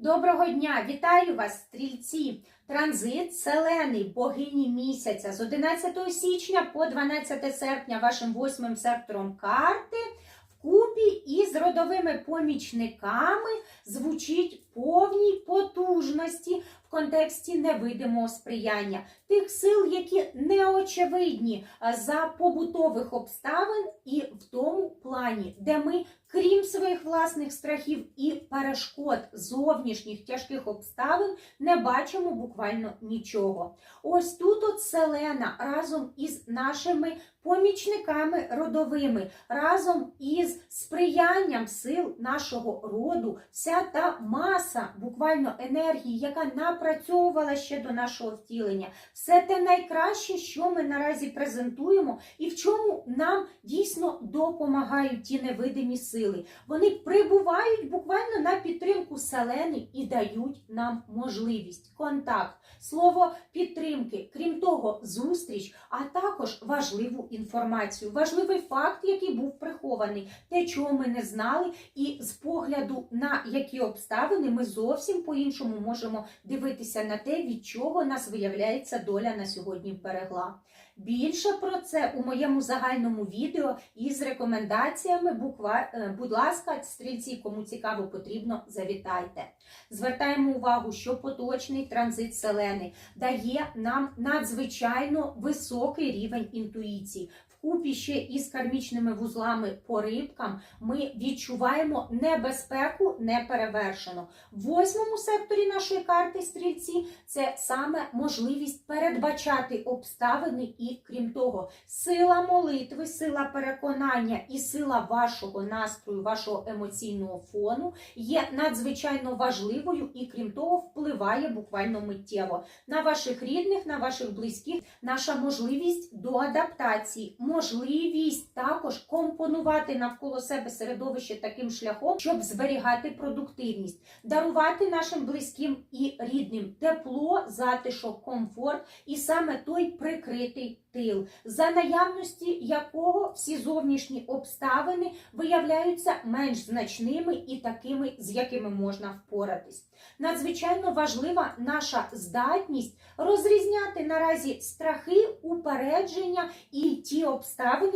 Доброго дня! Вітаю вас, стрільці! Транзит Селени, богині місяця з 11 січня по 12 серпня вашим восьмим сектором карти вкупі із родовими помічниками звучить повній потужності в контексті невидимого сприяння тих сил, які неочевидні за побутових обставин і в тому плані, де ми крім своїх власних страхів і перешкод зовнішніх тяжких обставин, не бачимо буквально нічого. Ось тут от Селена разом із нашими помічниками родовими, разом із сприянням сил нашого роду, вся та маса буквально енергії, яка напрацьовувала ще до нашого втілення, все те найкраще, що ми наразі презентуємо, і в чому нам дійсно допомагають ті невидимі сили. Вони прибувають буквально на підтримку селени і дають нам можливість, контакт, слово підтримки, крім того, зустріч, а також важливу інформацію, важливий факт, який був прихований, те, чого ми не знали, і з погляду на які обставини ми зовсім по-іншому можемо дивитися на те, від чого нас виявляється доля на сьогодні берегла. Більше про це у моєму загальному відео із рекомендаціями. Буква, е, будь ласка, стрільці, кому цікаво потрібно, завітайте. Звертаємо увагу, що поточний транзит селени дає нам надзвичайно високий рівень інтуїції. Вкупі ще із кармічними вузлами по рибкам. Ми відчуваємо небезпеку неперевершено. В восьмому секторі нашої карти стрільці це саме можливість передбачати обставини, і крім того, сила молитви, сила переконання і сила вашого настрою, вашого емоційного фону є надзвичайно важливою і, крім того, впливає буквально миттєво на ваших рідних, на ваших близьких, наша можливість до адаптації, можливість також компонувати навколо себе середовище таким шляхом, щоб зберігати продуктивність, дарувати нашим близьким і рідним тепло, затишок, комфорт і саме той прикритий тил, за наявності якого всі зовнішні обставини виявляються менш значними і такими, з якими можна впоратись. Надзвичайно важлива наша здатність розрізняти наразі страхи, упередження і ті обставини,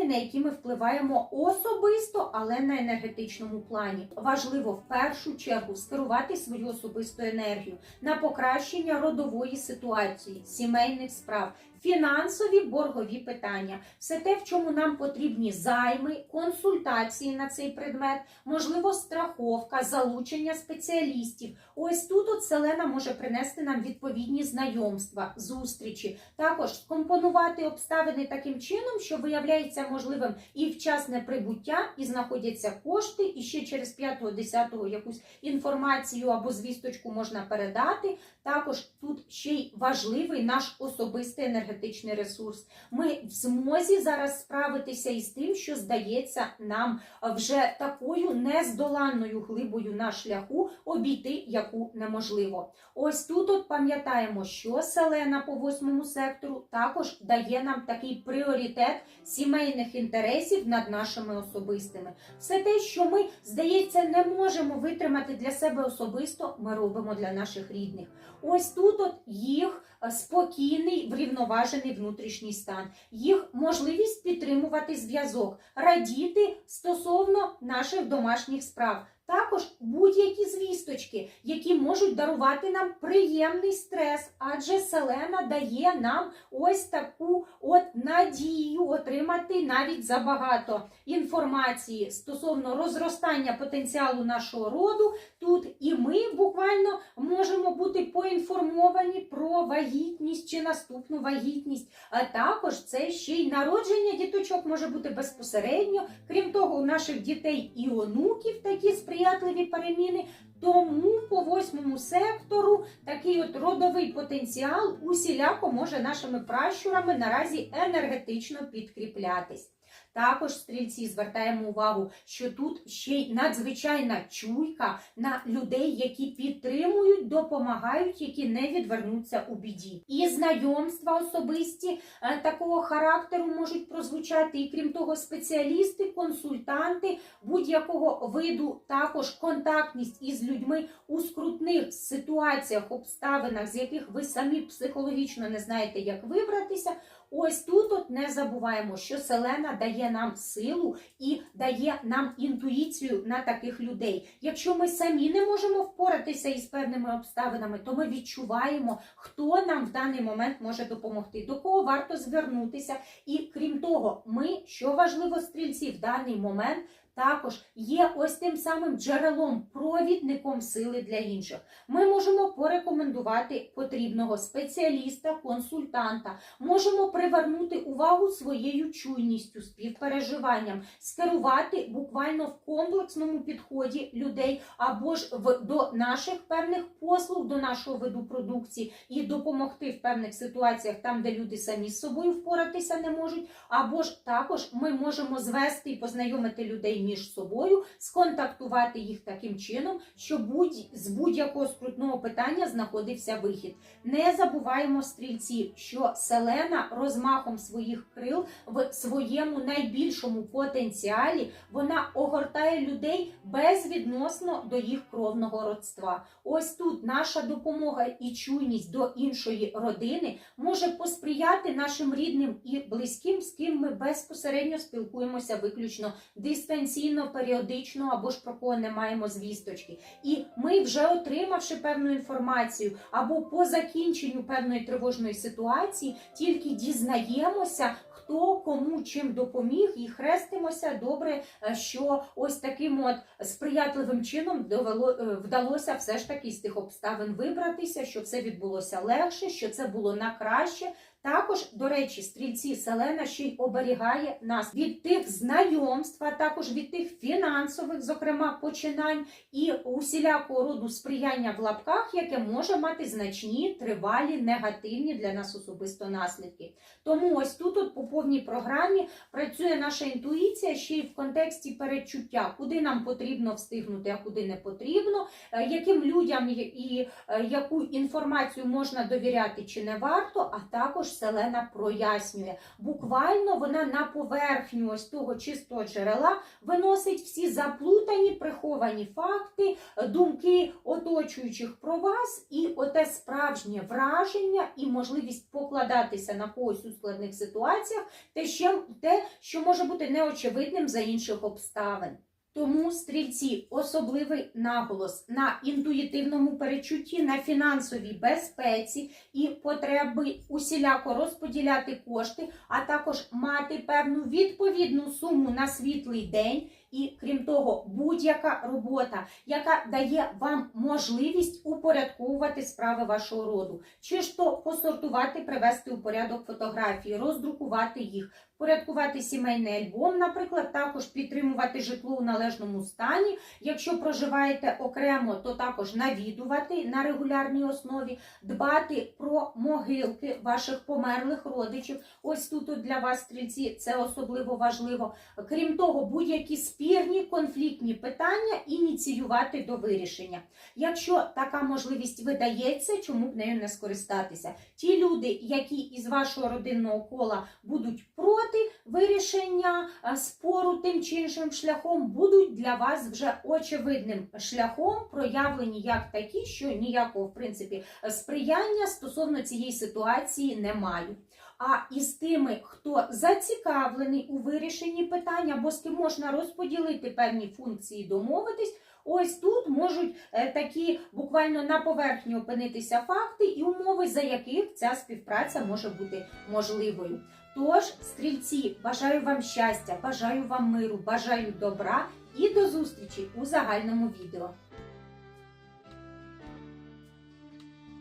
на які ми впливаємо особисто, але на енергетичному плані. Важливо в першу чергу скерувати свою особисту енергію на покращення родової ситуації, сімейних справ. Фінансові боргові питання, все те, в чому нам потрібні займи, консультації на цей предмет, можливо, страховка, залучення спеціалістів. Ось тут от Селена може принести нам відповідні знайомства, зустрічі, також скомпонувати обставини таким чином, що виявляється можливим і вчасне прибуття, і знаходяться кошти, і ще через 5-10 якусь інформацію або звісточку можна передати. Також тут ще й важливий наш особистий енергетичний ресурс. Ми в змозі зараз справитися із тим, що здається нам вже такою нездоланною глибою на шляху обійти, яку неможливо. Ось тут от пам'ятаємо, що селена по восьмому сектору також дає нам такий пріоритет сімейних інтересів над нашими особистими. Все те, що ми, здається, не можемо витримати для себе особисто, ми робимо для наших рідних. Ось тут от їх е, спокійний, врівноважений внутрішній стан, їх можливість підтримувати зв'язок, радіти стосовно наших домашніх справ. Також будь-які звісточки, які можуть дарувати нам приємний стрес, адже селена дає нам ось таку от надію отримати навіть забагато інформації стосовно розростання потенціалу нашого роду. Тут і ми буквально можемо бути поінформовані про вагітність чи наступну вагітність. А також це ще й народження діточок може бути безпосередньо. Крім того, у наших дітей і онуків такі сприятливі переміни. Тому по восьмому сектору такий от родовий потенціал усіляко може нашими пращурами наразі енергетично підкріплятись. Також стрільці звертаємо увагу, що тут ще й надзвичайна чуйка на людей, які підтримують допомагають, які не відвернуться у біді. І знайомства особисті е, такого характеру можуть прозвучати, і крім того, спеціалісти, консультанти будь-якого виду, також контактність із людьми у скрутних ситуаціях, обставинах, з яких ви самі психологічно не знаєте, як вибратися. Ось тут от не забуваємо, що селена дає нам силу і дає нам інтуїцію на таких людей. Якщо ми самі не можемо впоратися із певними обставинами, то ми відчуваємо, хто нам в даний момент може допомогти, до кого варто звернутися. І крім того, ми, що важливо, стрільці в даний момент. Також є ось тим самим джерелом, провідником сили для інших. Ми можемо порекомендувати потрібного спеціаліста, консультанта, можемо привернути увагу своєю чуйністю, співпереживанням, скерувати буквально в комплексному підході людей або ж в до наших певних послуг, до нашого виду продукції і допомогти в певних ситуаціях, там, де люди самі з собою впоратися не можуть, або ж також ми можемо звести і познайомити людей між собою, сконтактувати їх таким чином, що будь з будь-якого скрутного питання знаходився вихід. Не забуваємо стрільці, що селена розмахом своїх крил в своєму найбільшому потенціалі вона огортає людей безвідносно до їх кровного родства. Ось тут наша допомога і чуйність до іншої родини може посприяти нашим рідним і близьким, з ким ми безпосередньо спілкуємося виключно дистанційно, періодично або ж про кого не маємо звісточки. І ми, вже отримавши певну інформацію або по закінченню певної тривожної ситуації, тільки дізнаємося. Хто кому чим допоміг, і хрестимося добре, е, що ось таким от сприятливим чином довело е, вдалося все ж таки з тих обставин вибратися, що все відбулося легше, що це було на краще. Також, до речі, стрільці Селена ще й оберігає нас від тих знайомств, а також від тих фінансових, зокрема, починань і усілякого роду сприяння в лапках, яке може мати значні, тривалі, негативні для нас особисто наслідки. Тому ось тут, от по повній програмі, працює наша інтуїція ще й в контексті передчуття, куди нам потрібно встигнути, а куди не потрібно, е, яким людям і- е, яку інформацію можна довіряти чи не варто, а також Селена прояснює. Буквально вона на поверхню ось того чистого джерела виносить всі заплутані, приховані факти, думки оточуючих про вас, і оте справжнє враження і можливість покладатися на когось у складних ситуаціях, те, те, що може бути неочевидним за інших обставин. Тому стрільці особливий наголос на інтуїтивному перечутті, на фінансовій безпеці і потреби усіляко розподіляти кошти, а також мати певну відповідну суму на світлий день. І крім того, будь-яка робота, яка дає вам можливість упорядковувати справи вашого роду, чи ж то посортувати, привести у порядок фотографії, роздрукувати їх, порядкувати сімейний альбом, наприклад, також підтримувати житло у належному стані. Якщо проживаєте окремо, то також навідувати на регулярній основі, дбати про могилки ваших померлих родичів. Ось тут для вас, стрільці, це особливо важливо. Крім того, будь-які спірні конфліктні питання ініціювати до вирішення. Якщо така можливість видається, чому б нею не скористатися? Ті люди, які із вашого родинного кола будуть проти вирішення е, спору тим чи іншим шляхом, будуть для вас вже очевидним шляхом проявлені як такі, що ніякого в принципі сприяння стосовно цієї ситуації не мають. А із тими, хто зацікавлений у вирішенні питання, або з ким можна розподілити певні функції, домовитись. Ось тут можуть е, такі буквально на поверхні опинитися факти і умови, за яких ця співпраця може бути можливою. Тож, стрільці, бажаю вам щастя, бажаю вам миру, бажаю добра і до зустрічі у загальному відео.